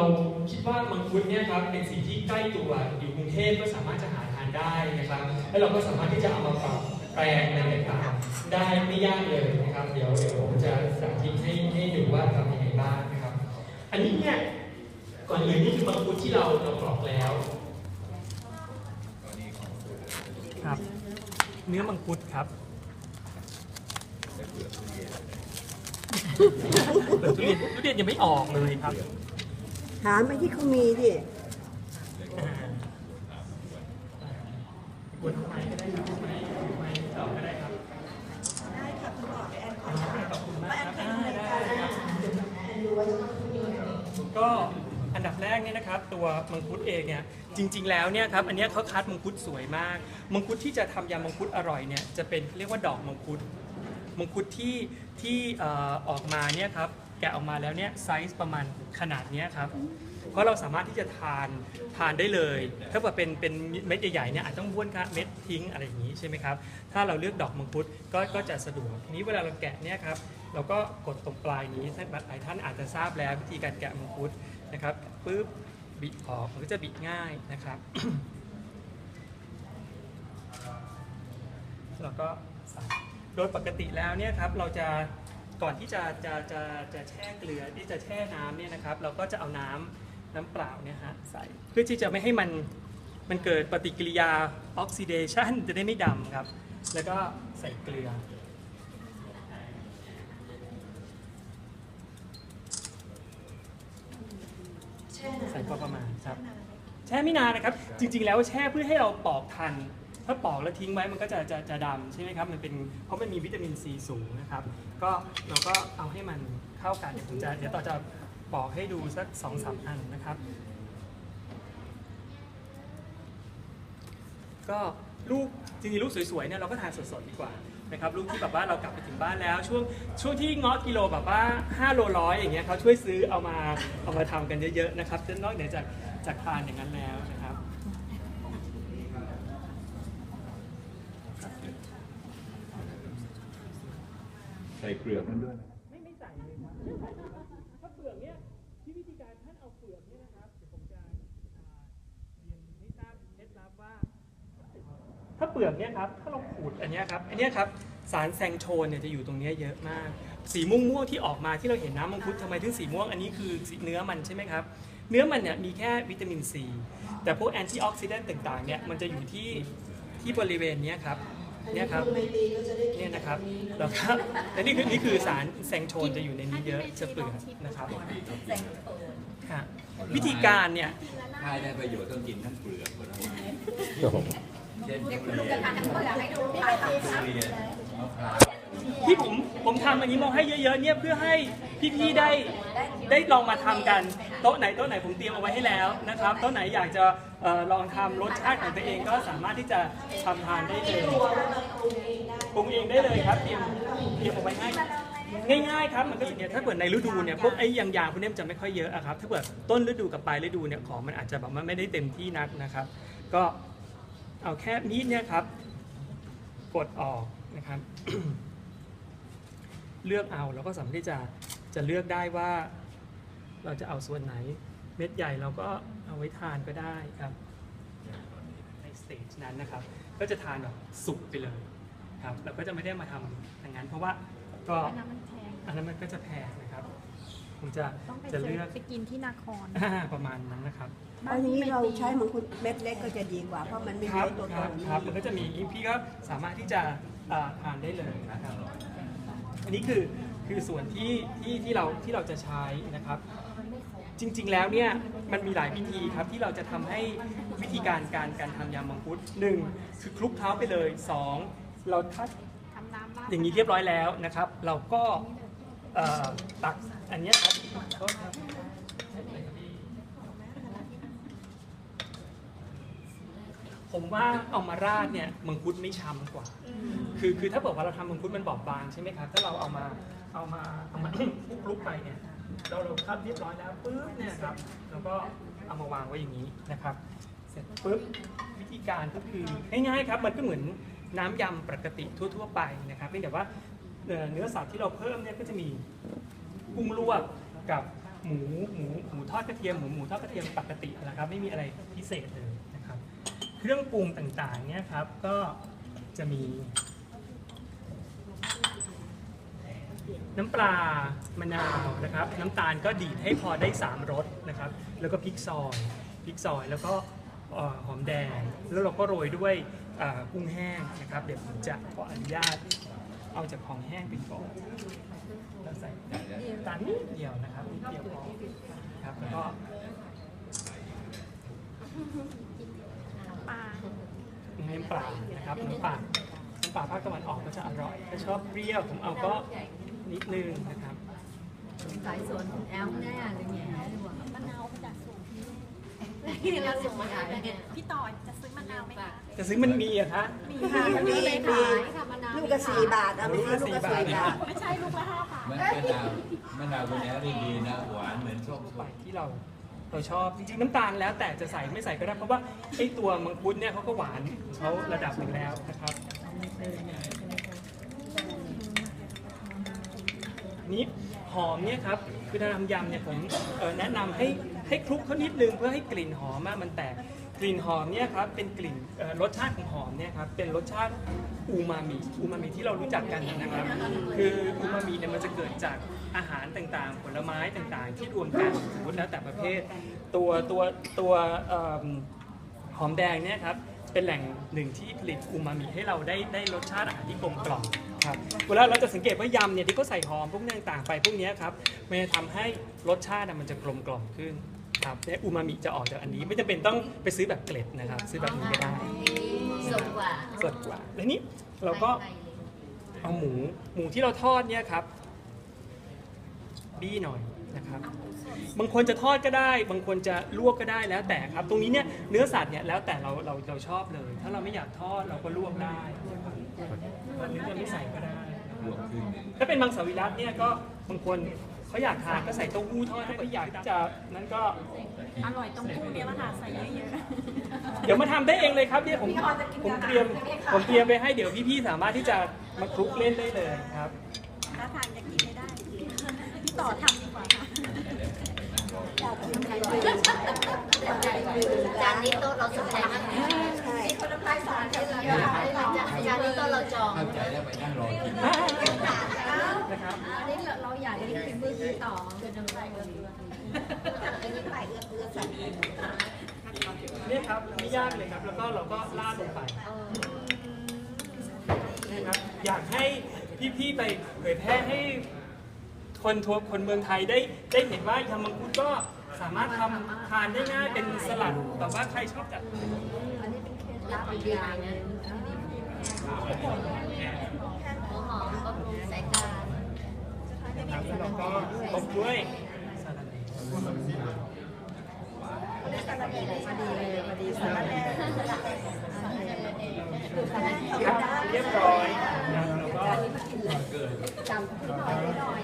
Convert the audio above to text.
เราคิดว่ามังคุดเนี่ยครับเป็นสิ่งที่ใกล้ตัวอยู่กรุงเทพก็สามารถจะหาทานได้นะครับแล้วเราก็สามารถที่จะเอามาปรับแปลงในต่างๆได้ไม่ยากเลยนะครับ เดี๋ยวเดี๋ยวผมจะสาธิตให้ให้ดูว่าทำยังไงบ้างนะครับ อันนี้เนี่ยก่อนอื่นนี่คือมังคุดที่เราเราปลอกแล้วครับ เนื้อมังคุดครับทุเรียนทุเรียนยังไม่ออกเลยครับ ถามไปที่เขามีดิก็อันดับแรกเนี่ยนะครับตัวมังคุดเองเนี่ยจริง ๆ แล้วเนี่ยครับอันเนี้ยเขาคัดมังคุดสวยมาก มังคุดที่จะทำยามังคุดอร่อยเนี่ยจะเป็นเรียกว่าดอกมังคุด มังคุดที่ที่เอ่อออกมาเนี่ยครับ แกะออกมาแล้วเนี่ยไซส์ประมาณขนาดเนี้ยครับ เพราะเราสามารถที่จะทานทานได้เลย ถ้าเกิดเป็นเป็นเม็ดใหญ่ๆเนี่ยอาจต้องบ้วนค่ะเม็ดทิ้งอะไรอย่างนี้ใช่ไหมครับ ถ้าเราเลือกดอกมังคุดก็ก็จะสะดวก ทีนี้เวลาเราแกะเนี่ยครับเราก็กดตรงปลายนี้ท่านหลายท่านอาจจะทราบแล้ววิธีการแกะมังคุดนะครับปุ๊บบิดออกมันก็จะบิดง่ายนะครับ แล้วก็โดยปกติแล้วเนี่ยครับเราจะ ก่อนที่จะจะจะจะแช่เกลือที่จะแช่น้ำเนี่ยนะครับ เราก็จะเอาน้ำน้ำเปล่าเนี่ยฮะใส่เพื่อที่จะไม่ให้มันมันเกิดปฏิกิริยาออกซิเดชันจะได้ไม่ดำครับ แล้วก็ใส่เกลือแช่น้ำใส่พอประมาณครับ แช่ไม่นานนะครับ จริง ๆ แล้วแช่เพื่อให้เราปอกทัน ถ้าปอกแล้วทิ้งไว้มันก็จะจะจะดำใช่ไหมครับมันเป็นเพราะมันมีวิตามินซีสูงนะครับ ก็เราก็เอาให้มันเข้ากันเดี๋ยวผมจะเดี๋ยวต่อจะปอกให้ดูสักสองสามอันนะครับ ก็ลูกจริงๆลูกสวยๆเนี่ยเราก็ทานสดๆดีกว่านะครับลูกที่แบบว่าเรากลับไปถึงบ้านแล้ว ช่วงช่วงที่งาะกิโลแบบว่า5โลร้อยอย่างเงี้ยเขาช่วยซื้อเอามาเอามาทำกันเยอะๆนะครับนอกเหนือจากจากทานอย่างนั้นแล้วนะครับ ใส่เปลือกมันด้วยไม่ไม่ใส่เลยครับไม่ใส่เลยครับถ้าเปลือกเนี่ยที่วิธีการท่านเอาเปลือกเนี่ยนะครับเดี๋ยวผมจะเรียนให้ทราบเคล็ดลับว่า ถ้าเปลือกเนี่ยครับถ้าเราขูดอันเนี้ยครับอันเนี้ยครับสารแซงโชนเนี่ยจะอยู่ตรงเนี้ยเยอะมาก สีม่วงม่วงๆที่ออกมาที่เราเห็นน้ำมังคุดทำไมถึงสีม่วงอันนี้คือเนื้อมันใช่ไหมครับ เนื้อมันเนี่ยมีแค่วิตามินซีแต่พวกแอนตี้ออกซิแดนต์ต่างๆเนี่ยมันจะอยู่ที่ที่บริเวณเนี้ยครับ เนี่ยครับณไมตรีก็จะได้กิเนี่ยนะครับแล้วก็และนี่คือนี่คือสารแซงโชนจะอยู่ในนี้เยอะจะเปลือกนะครับฮะวิธีการเนี่ยถ้าได้ประโยชน์ต้องกินทั้งเปลือกผลไม้เช่นทุลูกเรียจะนทานทั้งเปลือกให้ดูทุค่ะเรียนมะพร้าวที่ผมผมทำอันนี้มาให้เยอะๆเนี่ยเพื่อให้พี่ๆได้ได้ลองมาทำกัน โต๊ะไหนโต๊ะไหนผมเตรียมเอาไว้ให้แล้วนะครับโต๊ะไหนอยากจะ เอ่อลองทำรสชาติของตัวเองก็สามารถที่จะทำทานได้เลยปรุงเองได้เลยครับเตรียมเตรียมเอาไว้ให้ง่ายๆครับมันก็อย่างเงี้ยถ้าเกิดในฤดูเนี่ยพวกไอ้ยางๆพวกนี้มันจะไม่ค่อยเยอะอะครับถ้าเกิดต้นฤดูกับปลายฤดูเนี่ยของมันอาจจะแบบว่าไม่ได้เต็มที่นักนะครับ ก็เอาแค่มีดเนี่ยครับ กดออกนะครับ เลือกเอาเราก็สามารถที่จะจะเลือกได้ว่า เราจะเอาส่วนไหน ม็ดใหญ่เราก็เอาไว้ทานก็ได้ครับในสเตจนั้นนะครับ ก็จะทานแบบสุกไปเลยครับเราก็จะไม่ได้มาทำอย่างนั้น เพราะว่าก็อันนั้นมันแพงอันนั้นมันก็จะแพงนะครับผมจะต้องไปจะซื้เลืออกไปกินที่นาครอ่าประมาณนั้นนะครับเพราะอย่างนี้เราใช้มังคุดเม็ดเล็กก็จะดีกว่าเพราะมันไม่ครัเม็ดตัวคโตรับนี่ครับมันก็จะมีพี่ก็สามารถที่จะอ่าทานได้เลยนะครับอันนี้คือคือส่วนที่ที่ที่เราที่เราจะใช้นะครับ จริง ๆ แล้วเนี่ยมันมีหลายวิธีครับที่เราจะทำให้วิธีการการการทำยำมังคุดหนึ่งคือคลุกเคล้าไปเลยสองเราถ้าทำน้ำราดอย่างนี้เรียบร้อยแล้วนะครับ เราก็ตักอันเนี้ยครับผมว่าเอามาราดเนี่ยมังคุดไม่ช้ำกว่า คือคือถ้าบอกว่าเราทำมังคุดมันบอบบางใช่ไหมครับถ้าเราเอามาเอามาเอามาคลุกๆไปเนี่ย เราเราคัดเรียบร้อยแล้วปุ๊บเนี่ยครับเราก็เอามาวางไว้อย่างนี้นะครับ เสร็จปุ๊บวิธีการก็คือง่ายๆครับมันก็เหมือนน้ำยำปกติทั่ว ๆ ไปนะครับเพียงแต่ว่าเอ่อเนื้อสัตว์ที่เราเพิ่มเนี่ยก็จะมีกุ้งลวกกับหมูหมูหมูทอดกระเทียมหมูหมูทอดกระเทียมปกตินะครับ ไม่มีอะไรพิเศษเลยนะครับ เครื่องปรุงต่างๆเนี่ยครับก็จะมี น้ำปลามะนาวนะครับ น้ำตาลก็ดีดให้พอได้ 3รสนะครับ แล้วก็พริกซอยพริกซอยแล้วก็หอมแดง แล้วเราก็โรยด้วยกุ้งแห้งนะครับ เดี๋ยวผมจะขออนุญาตเอาจากของแห้งไปก่อนแล้วใส่ตาลนิดเดียวนะครับนิดเดียวพอครับแล้วก็ปลาน้ำปลานะครับน้ำปลาน้ำปลาภาคตะวันออกก็จะอร่อยถ้าชอบเปรี้ยวผมเอาก็ นิดนึงนะครับ สายสวนของแอลแน่เลยแง่ดีกว่ามะนาวมาจากสูงพี่ที่เราส่งมาขายเนี่ยพี่ต่อจะซื้อมะนาวไหมคะจะซื้อมันมีอะคะมีมีค่ะมีลยมีขายค่ะมะนาวลูกกระสีบาทเอาไหมคะลูกกระสีบาทไม่ใช่ลูกละห้าบาทมะมะนาวมะนาวคนนี้ดีดีนะหวานเหมือนส้มสไปที่เราเราชอบจริงๆน้ำตาลแล้วแต่จะใส่ไม่ใส่ก็ได้เพราะว่าไอ้ตัวมังคุดเนี่ยเขาก็หวานเขาระดับหนึ่งแล้วนะครับ นนี้หอมเนี่ยครับคือถ้าทำยำเนี่ยผมแนะนำให้ให้คลุกเขานิดนึงเพื่อให้กลิ่นหอมอะมันแตกกลิ่นหอมเนี่ยครับเป็นกลิ่นรสชาติของหอมเนี่ยครับเป็นรสชาติอูมามิอูมามิที่เรารู้จักกันนะครับ คืออูมามิเนี่ยมันจะเกิดจากอาหารต่างๆ ผลไม้ต่างๆ ที่รวมกันสมมติแล้วแต่ประเภท ตัวตัวตัวหอมแดงเนี่ยครับ เป็นแหล่งหนึ่งที่ผลิตอูมามิให้เราได้ได้รสชาติอาหารที่กลมกล่อมครับเวลาเราจะสังเกตว่ายำเนี่ยที่เขาใส่หอมพวกนี้ต่างๆไปพวกเนี้ยครับมันจะทำให้รสชาติอะมันจะกลมกล่อมขึ้นครับและอูมามิจะออกจากอันนี้ไม่จำเป็นต้องไปซื้อแบบเกล็ดนะครับ ซื้อแบบนี้ก็ได้สดกว่าสดกว่าแล้วนี้เราก็เอาหมูหมูที่เราทอดเนี่ยครับบี้หน่อย นะครับบางคนจะทอดก็ได้ บางคนจะลวกก็ได้แล้วแต่ครับ ตรงนี้เนี่ยเนื้อสัตว์เนี่ยแล้วแต่เราเราเราชอบเลย ถ้าเราไม่อยากทอดเราก็ลวกได้นะครับหรือจะไม่ใส่ก็ได้รวมขึ้นหนึ่งถ้าเป็นมังสวิรัตเนี่ยก็บางคนเขาอยากทานก็ใส่เต้าหู้ทอดถ้าไม่อยากจะนั้นก็อร่อยตรงกุ้งเนี่ยแหละค่ะใส่เยอะเดี๋ยวมาทำได้เองเลยครับเนี่ยผมผมเตรียมผมเตรียมไปให้เดี๋ยวพี่ๆสามารถที่จะมาคลุกเล่นได้เลยครับๆถ้าทานจะกินไม่ได้พี่ ต่อทำดีกว่าค่ะจานนี้โต๊ะเราสนใจมากใช่จานนี้โต๊ะเราจองเข้าใจแล้วไปนั่งรอกินนะครับอันนี้เราอยากกินฝีมือพี่ต่อเป็นน้ำลายกันอันนี้ไปเอื้อเอื้อใส่เนี่ยครับไม่ยากเลยครับ แล้วก็เราก็ราดลงไปนี่ครับอยากให้พี่ๆไปเผยแพร่ให้ คนทัวคนเมืองไทยได้ได้เห็นว่ายำมังคุดก็สามารถทำทานได้ง่ายเป็นสลัดแบบว่าใครชอบจัดรับอีกอย่างนึงหัวหอมก็ปรุงสายกานะครับแล้วก็ตบด้วยสลัดแหน่พอดีเลยพอดีสารแน่ครับเรียบร้อยนะครับแล้วก็จำพี่หน่อยได้หน่อย